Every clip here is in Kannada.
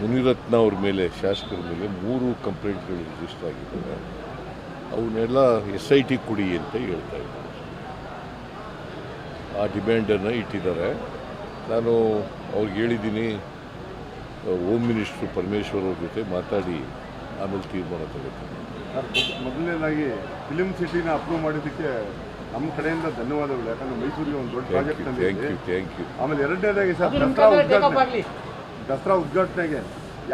ಮುನಿರತ್ನ ಅವ್ರ ಮೇಲೆ, ಶಾಸಕರ ಮೇಲೆ ಮೂರು ಕಂಪ್ಲೇಂಟ್ಗಳು ರಿಜಿಸ್ಟರ್ ಆಗಿದ್ದಾವೆ. ಅವನ್ನೆಲ್ಲ ಎಸ್ ಐ ಟಿ ಕೊಡಿ ಅಂತ ಹೇಳ್ತಾ ಇದ್ದಾರೆ. ಆ ಡಿಮ್ಯಾಂಡನ್ನು ಇಟ್ಟಿದ್ದಾರೆ. ನಾನು ಅವ್ರಿಗೆ ಹೇಳಿದ್ದೀನಿ ಹೋಮ್ ಮಿನಿಸ್ಟ್ರು ಪರಮೇಶ್ವರ್ ಅವ್ರ ಜೊತೆ ಮಾತಾಡಿ, ಆಮೇಲೆ ತೀರ್ಮಾನ ತಗೋತೀನಿ. ಮೊದಲನೇದಾಗಿ ಫಿಲ್ಮ್ ಸಿಟಿನ ಅಪ್ರೂವ್ ಮಾಡಿದ್ದಕ್ಕೆ ನಮ್ಮ ಕಡೆಯಿಂದ ಧನ್ಯವಾದಗಳು. ಯಾಕಂದ್ರೆ ಮೈಸೂರಿಗೆ ಒಂದು ದೊಡ್ಡ ಪ್ರಾಜೆಕ್ಟ್ ಯು ಥ್ಯಾಂಕ್ ತಂದಿದ್ದೀವಿ ಯು ಥ್ಯಾಂಕ್ ಯು ಆಮೇಲೆ ಎರಡನೇದಾಗಿ ಸರ್ ದಸರಾ ಉದ್ಘಾಟನೆ. ದಸರಾ ಉದ್ಘಾಟನೆಗೆ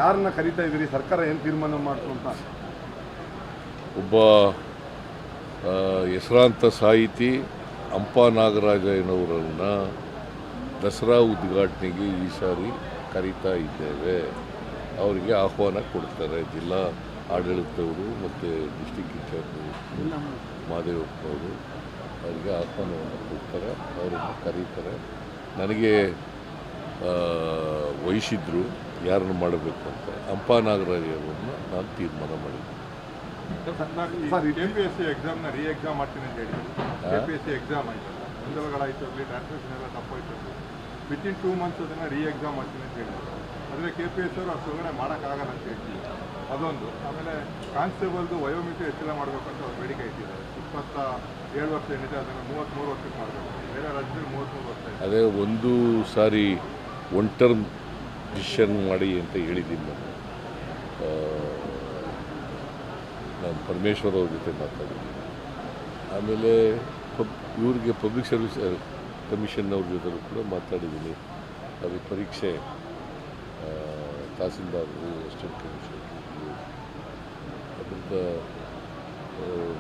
ಯಾರನ್ನ ಕರಿತಾ ಇದ್ದೀರಿ? ಸರ್ಕಾರ ಏನು ತೀರ್ಮಾನ ಮಾಡ್ತು ಅಂತ? ಒಬ್ಬ ಹೆಸರಾಂತ ಸಾಹಿತಿ ಅಂಪ ಎನ್ನುವರನ್ನ ದಸರಾ ಉದ್ಘಾಟನೆಗೆ ಈ ಸಾರಿ ಕರೀತಾ ಇದ್ದೇವೆ. ಅವರಿಗೆ ಆಹ್ವಾನ ಕೊಡ್ತಾರೆ ಜಿಲ್ಲಾ ಆಡಳಿತವರು ಮತ್ತು ಡಿಸ್ಟಿಕ್ ಇನ್ಚಾರ್ಜ್ ಮಾದೇವಪ್ಪ ಅವರು. ಅವರಿಗೆ ಆಹ್ವಾನವನ್ನು ಕೊಡ್ತಾರೆ ಅವರನ್ನು ಕರೀತಾರೆ. ನನಗೆ ವಹಿಸಿದ್ರು ಯಾರನ್ನು ಮಾಡಬೇಕು ಅಂತ. ಅಂಪ ನಾಗರಾಜಯ್ಯನವ್ರನ್ನ ನಾನು ತೀರ್ಮಾನ ಮಾಡಿದ್ದೆ. Sir K P S C ಎಕ್ಸಾಮ್ನ re exam ಮಾಡ್ತೀನಿ ಅಂತ ಹೇಳಿದ್ರು. K P S C exam ಆಯ್ತು. ಗೊಂದಲಗಳಾಯ್ತು ಅಲ್ಲಿ ಟ್ರಾನ್ಸ್ಲೇಷನ್ ಎಲ್ಲ ತಪ್ಪಾಯ್ತು ವಿತ್ ಇನ್ ಟೂ ಮಂತ್ಸ್ ಅದನ್ನು ರೀ ಎಕ್ಸಾಮ್ ಮಾಡ್ತೀನಿ ಅಂತ ಹೇಳಿದ್ರು. ಆದರೆ ಕೆ ಪಿ ಎಸ್ ಅವರು ಅಷ್ಟೊಳಗಡೆ ಮಾಡೋಕ್ಕಾಗಲ್ಲ ಅಂತ ಹೇಳ್ತೀವಿ ಅದೊಂದು. ಆಮೇಲೆ ಕಾನ್ಸ್ಟೇಬಲ್ದು ವಯೋಮಿತಿ ಹೆಚ್ಚಳ ಮಾಡಬೇಕು ಅಂತ ಅವ್ರು ಬೇಡಿಕೆ ಇಟ್ಟಿದ್ದಾರೆ. ಇಪ್ಪತ್ತ ಏಳು ವರ್ಷ ಏನಿದೆ, ಅದನ್ನು ಮೂವತ್ತ್ಮೂರು ವರ್ಷಕ್ಕೆ ಮಾಡಬೇಕು. ಬೇರೆ ರಾಜ್ಯದಲ್ಲಿ ಮೂವತ್ತ್ಮೂರು ವರ್ಷ ಅದೇ ಒಂದು ಸಾರಿ ಒನ್ ಟರ್ಮ್ ಡಿಸಿಷನ್ ಮಾಡಿ ಅಂತ ಹೇಳಿದ್ದೀನಿ ನಾನು. ನಾನು ಪರಮೇಶ್ವರ್ ಅವ್ರ ಜೊತೆ ಮಾತಾಡಿದ್ದೀನಿ. ಆಮೇಲೆ ಪಬ್, ಇವ್ರಿಗೆ ಪಬ್ಲಿಕ್ ಸರ್ವಿಸ್ ಕಮಿಷನ್ ಅವ್ರ ಜೊತೆ ಕೂಡ ಮಾತಾಡಿದ್ದೀನಿ. ಅದಕ್ಕೆ ಪರೀಕ್ಷೆ ತಹಸೀಲ್ದಾರ್ ತಹಸೀಲ್ದಾರರು ಅಸಿಸ್ಟೆಂಟ್ ಕಮಿಷನರ್ ಆ,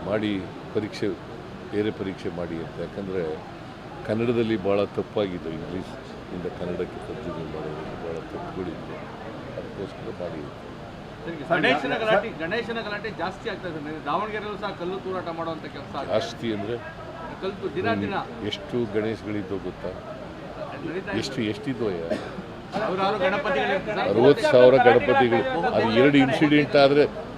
ಮಾಡಿ ಪರೀಕ್ಷೆ ಬೇರೆ ಪರೀಕ್ಷೆ ಮಾಡಿ ಅಂತ. ಯಾಕಂದರೆ ಕನ್ನಡದಲ್ಲಿ ಭಾಳ ತಪ್ಪಾಗಿದೆ ಇಂಗ್ಲೀಷ್ ಇಂದ ಕನ್ನಡಕ್ಕೆ ತರ್ಜುಮೆ ಮಾಡೋದು ಭಾಳ ತಪ್ಪುಗಳಿದೆ ಅದಕ್ಕೋಸ್ಕರ ಮಾಡಿ ಗಣೇಶನ ಗಲಾಟೆ ಗಣೇಶನ ಗಲಾಟೆ ಜಾಸ್ತಿ ಆಗ್ತದೆ ದಾವಣಗೆರೆಯಲ್ಲೂ ಸಹ ಕಲ್ಲು ತೂರಾಟ ಮಾಡುವಂಥ ಕೆಲಸ ಜಾಸ್ತಿ ಅಂದರೆ ಕಲ್ಲು ದಿನ ದಿನ. ಎಷ್ಟು ಗಣೇಶಗಳಿದ್ದೋ ಗೊತ್ತಾ? ಎಷ್ಟು ಎಷ್ಟಿದ್ದೋ ಅರವತ್ತು ಸಾವಿರ ಗಣಪತಿಗಳು. ಅದು ಎರಡು ಇನ್ಸಿಡೆಂಟ್ ಆದರೆ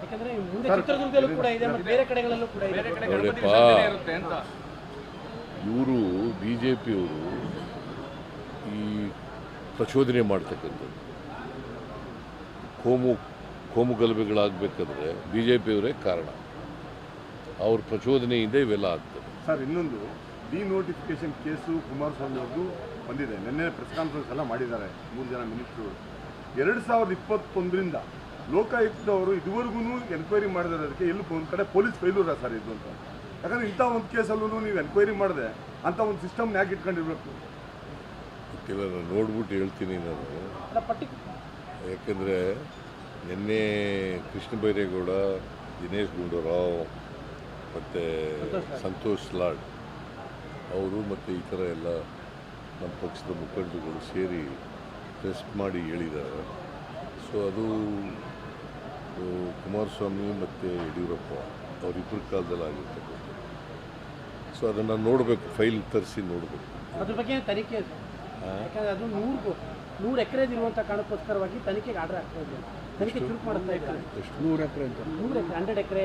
ಯಾಕಂದ್ರೆ ಮುಂದೆ ಚಿತ್ರದುರ್ಗದಲ್ಲೂ ಕೂಡ ಇದೆ ಮತ್ತೆ ಬೇರೆ ಕಡೆಗಳಲ್ಲೂ ಕೂಡ ಇದೆ. ಬೇರೆ ಕಡೆ ಗಣಪತಿ ನೋಡಪ್ಪ. ವಿಸರ್ಜನೆ ಇರುತ್ತೆ ಅಂತ. ಇವರು ಬಿ ಜೆ ಪಿಯವರು ಈ ಪ್ರಚೋದನೆ ಮಾಡ್ತಕ್ಕಂಥದ್ದು. ಕೋಮು ಕೋಮು ಗಲಭೆಗಳಾಗಬೇಕಾದ್ರೆ ಬಿ ಜೆ ಪಿಯವರೇ ಕಾರಣ. ಅವ್ರ ಪ್ರಚೋದನೆಯಿಂದ ಇವೆಲ್ಲ ಆಗ್ತದೆ. ಸರ್ ಇನ್ನೊಂದು ಡಿ ನೋಟಿಫಿಕೇಶನ್ ಕೇಸು ಕುಮಾರಸ್ವಾಮಿ ಅವ್ರದ್ದು ಬಂದಿದೆ. ನಿನ್ನೆ ಪ್ರೆಸ್ ಕಾನ್ಫರೆನ್ಸ್ ಎಲ್ಲ ಮಾಡಿದ್ದಾರೆ ಮೂರು ಜನ ಮಿನಿಸ್ಟ್ರು ಎರಡು ಸಾವಿರದ ಇಪ್ಪತ್ತೊಂದರಿಂದ ಲೋಕಾಯುಕ್ತವರು ಇದುವರೆಗೂ ಎನ್ಕ್ವೈರಿ ಮಾಡಿರೋದಕ್ಕೆ ಎಲ್ಲಿ ಒಂದು ಕಡೆ ಪೊಲೀಸ್ ಫೈಲೂರ ಸರ್ ಇದು ಅಂತ. ಯಾಕಂದ್ರೆ ಇಂಥ ಒಂದು ಕೇಸಲ್ಲೂ ನೀವು ಎನ್ಕ್ವೈರಿ ಮಾಡಿದೆ ಅಂತ ಒಂದು ಸಿಸ್ಟಮ್ನ ಯಾಕೆ ಇಟ್ಕೊಂಡಿರ್ಬೇಕು. ಗೊತ್ತಿಲ್ಲ ನಾನು ನೋಡ್ಬಿಟ್ಟು ಹೇಳ್ತೀನಿ ನಾನು. ಯಾಕೆಂದರೆ ನಿನ್ನೆ ಕೃಷ್ಣ ಬೈರೇಗೌಡ ದಿನೇಶ್ ಗುಂಡೂರಾವ್ ಮತ್ತು ಸಂತೋಷ್ ಲಾಡ್. ಅವರು ಮತ್ತು ಈ ಥರ ಎಲ್ಲ ನಮ್ಮ ಪಕ್ಷದ ಮುಖಂಡರುಗಳು ಸೇರಿ ಟೆಸ್ಟ್ ಮಾಡಿ ಹೇಳಿದ್ದಾರೆ. ಸೊ ಅದು ಕುಮಾರಸ್ವಾಮಿ ಮತ್ತು ಯಡಿಯೂರಪ್ಪ ಅವರಿಬ್ಬರ ಕಾಲದಲ್ಲಿ ಆಗಿರ್ತಕ್ಕಂಥದ್ದು ಸೊ ಅದನ್ನು ನೋಡಬೇಕು ಫೈಲ್ ತರಿಸಿ ನೋಡಬೇಕು. ಅದ್ರ ಬಗ್ಗೆ ತನಿಖೆ ಇದೆ. ಯಾಕಂದ್ರೆ ಅದು ನೂರು ನೂರು ಎಕರೆದಿರುವಂಥ ಕಾರಣಕ್ಕೋಸ್ಕರವಾಗಿ ತನಿಖೆಗೆ ಆರ್ಡರ್ ಆಗ್ತಾ ಇದೆ. ತನಿಖೆ ಚುರುಕು ಮಾಡ್ತಾ ಇದ್ದಾರೆ. ಎಷ್ಟು? ನೂರು ಎಕರೆ ಅಂತ. ನೂರು ಎಕರೆ ಹಂಡ್ರೆಡ್ ಎಕರೆ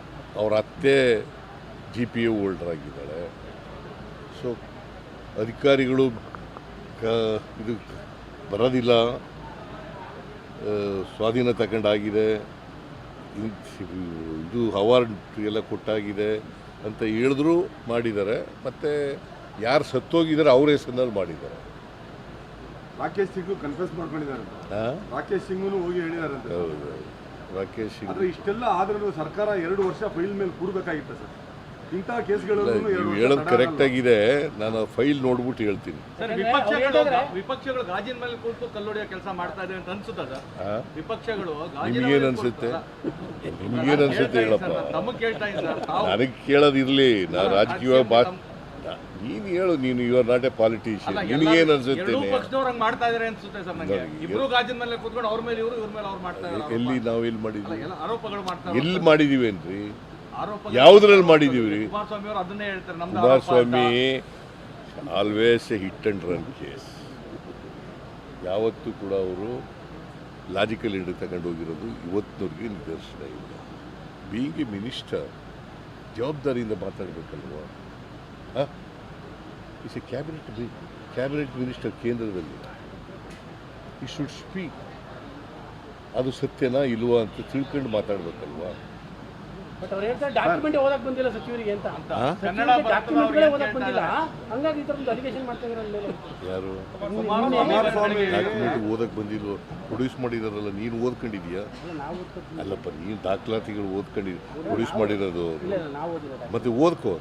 ಅವ್ರ ಅತ್ತೆ ಜಿ ಪಿ ಯು ಹೋಲ್ಡರ್ ಆಗಿದ್ದಾಳೆ. ಸೊ ಅಧಿಕಾರಿಗಳು ಕ ಇದು ಬರೋದಿಲ್ಲ. ಸ್ವಾಧೀನ ತಗೊಂಡಾಗಿದೆ ಇದು ಅವಾರ್ಡ್ ಎಲ್ಲ ಕೊಟ್ಟಾಗಿದೆ ಅಂತ ಹೇಳಿದ್ರು ಮಾಡಿದ್ದಾರೆ. ಮತ್ತು ಯಾರು ಸತ್ತೋಗಿದ್ದಾರೆ ಅವ್ರ ಹೆಸರಿನಲ್ಲಿ ಮಾಡಿದ್ದಾರೆ. ರಾಕೇಶ್ ಸಿಂಗ್ ಕನ್ಫ್ಯೂಸ್ ಮಾಡ್ಕೊಂಡಿದ್ದಾರೆ? ರಾಕೇಶ್ ಸಿಂಗೂ ಹೋಗಿ ಹೇಳಿದ್ದಾರೆ ಹೌದು. ರಾಕೇಶ್ ಆದ್ರೆ ಇಷ್ಟೆಲ್ಲ ಆದ್ರೂ ಸರ್ಕಾರ ಎರಡು ವರ್ಷ ಫೈಲ್ ಮೇಲೆ ಕೂಡಬೇಕಾಗಿತ್ತು ಸರ್. ಇಂತಹ ಕೇಸ್ಗಳನ್ನು ನೀವು ಹೇಳೋದು ಕರೆಕ್ಟ್ ಆಗಿದೆ ನಾನು ಫೈಲ್ ನೋಡ್ಬಿಟ್ಟು ಹೇಳ್ತೀನಿ. ಸರ್ ವಿಪಕ್ಷಗಳು ವಿಪಕ್ಷಗಳು ಗಾಜಿನ ಮೇಲೆ ಕೂತು ಕಲ್ಲೊಡೆಯೋ ಕೆಲಸ ಮಾಡ್ತಾ ಇದೆ ಅಂತ ಅನ್ಸುತ್ತಾ ಸರ್? ವಿಪಕ್ಷಗಳು ನಿಮ್ಗೇನ್ ಅನ್ಸುತ್ತೆ? ನಿಮ್ಗೇನು ಅನ್ಸುತ್ತೆ ಹೇಳಪ್ಪ. ನನಗೆ ಕೇಳೋದಿರಲಿ. ನಾನು ರಾಜಕೀಯವಾಗಿ ಬಾ ನೀನು ಹೇಳು ನೀನು you are not a politician ನೀನು ನಿನಗೇನು ಎಲ್ಲ- ಅನ್ಸುತ್ತೆ ಎರಡೂ ಮಾಡ್ತಾ ಇದಾರೆ ಅನ್ಸುತ್ತೆ ಸರ್ ನನಗೆ ಇಬ್ರು ಗಾಜಿನ ಮೇಲೆ ಕೂತ್ಕೊಂಡು ಅವ್ರ ಮೇಲೆ ಇವರು ಇವ್ರ ಮೇಲೆ ಅವ್ರು ಮಾಡ್ತಾ ಇದಾರೆ ಎಲ್ಲಿ ನಾವು ಎಲ್ಲಿ ಮಾಡಿದ್ವಿ? ಎಲ್ಲ ಆರೋಪಗಳು ಮಾಡ್ತಾ ಎಲ್ಲಿ ಮಾಡಿದೀವೇನ್ರಿ ಏನ್ರಿ? ಯಾವ್ದ್ರಲ್ಲಿ ಮಾಡಿದೀವಿ? ಕುಮಾರಸ್ವಾಮಿ ಅವರು ಅದನ್ನೇ ಹೇಳ್ತಾರೆ ನಮ್ದು Kumaraswamy always a hit and run case ಯಾವತ್ತೂ ಕೂಡ ಅವರು ಲಾಜಿಕಲ್ ಹಿಡಿದು ತಗೊಂಡು ಹೋಗಿರೋದು ಇವತ್ತಿನವ್ರಿಗೆ ನಿದರ್ಶನ ಇಲ್ಲ. ಬೀಯಿಂಗ್ ಎ ಮಿನಿಸ್ಟರ್ ಜವಾಬ್ದಾರಿಯಿಂದ ಮಾತಾಡಬೇಕಲ್ವಾ? Is a cabinet cabinet minister ಕೇಂದ್ರದಲ್ಲಿ ಈ ಶುಡ್ ಸ್ಪೀಕ್ ಅದು ಸತ್ಯನಾ ಇಲ್ವಾ ಅಂತ ತಿಳ್ಕೊಂಡು ಮಾತಾಡ್ಬೇಕಲ್ವಾ? ಬಟ್ ಅವ್ರು ಹೇಳ್ತಾರೆ ಡಾಕ್ಯುಮೆಂಟ್ ಓದಕ್ ಬಂದಿಲ್ಲ ಸಚಿವರಿಗೆ ಅಂತ ಆ? ಕನ್ನಡ ಡಾಕ್ಯುಮೆಂಟ್ಗಳೇ ಬರ್ತದವ್ರು ಓದಕ್ ಬಂದಿಲ್ಲ ಹಂಗಾಗಿ ಈ ಥರದ್ದು ಅಲಿಗೇಷನ್ ಮಾಡ್ತಾ ಇದ್ದಾರೆ ಯಾರು ಡಾಕ್ಯುಮೆಂಟ್ ಓದಕ್ಕೆ ಬಂದಿಲ್ಲ ಪ್ರೊಡ್ಯೂಸ್ ಮಾಡಿದಾರಲ್ಲ ನೀನು ಓದ್ಕೊಂಡಿದ್ಯಾ ಅಲ್ಲಪ್ಪ ನೀನು ದಾಖಲಾತಿಗಳು ಓದ್ಕೊಂಡಿ ಪ್ರೊಡ್ಯೂಸ್ ಮಾಡಿರೋದು ಅವ್ರು. ಇಲ್ಲ ಇಲ್ಲ ನಾವು ಓದಿಲ್ಲ ಮತ್ತೆ ಓದ್ಕೋ